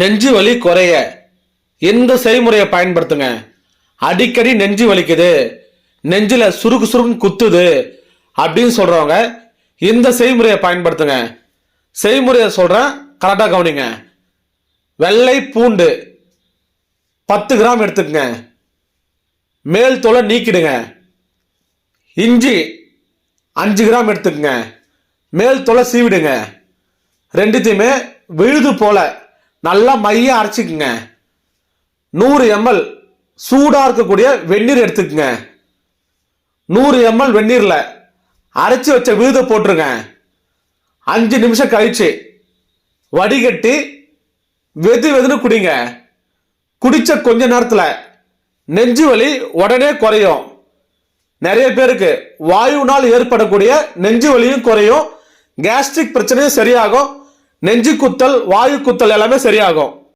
நெஞ்சு வலி குறைய. இந்த செய்முறையை பயன்படுத்துங்க. அடிக்கடி நெஞ்சு வலிக்குது. நெஞ்சில் சுருக்கு சுருக்கு குத்துது அப்படின்னு சொல்கிறவங்க இந்த செய்முறையை பயன்படுத்துங்க. செய்முறையை சொல்கிறேன் கரெக்டாக கவனிங்க. வெள்ளை பூண்டு பத்து கிராம் எடுத்துக்கங்க. மேல் தோலை நீக்கிடுங்க. இஞ்சி அஞ்சு கிராம் எடுத்துக்கங்க. மேல் தோலை சீவிடுங்க. ரெண்டுத்தையுமே விழுது போல நல்லா மைய அரைச்சிக்குங்க. நூறு எம்எல் சூடாக இருக்கக்கூடிய வெந்நீர் எடுத்துக்குங்க. நூறு எம்எல் வெந்நீரில் அரைச்சி வச்ச விழுதை போட்டுருங்க. அஞ்சு நிமிஷம் கழிச்சு வடிகட்டி வெது வெதுன்னு குடிங்க. குடித்த கொஞ்ச நேரத்தில் நெஞ்சு வலி உடனே குறையும். நிறைய பேருக்கு வாயுனால் ஏற்படக்கூடிய நெஞ்சு வலியும் குறையும். கேஸ்ட்ரிக் பிரச்சனையும் சரியாகும். நெஞ்சு குத்தல் வாயு குத்தல் எல்லாமே சரியாகும்.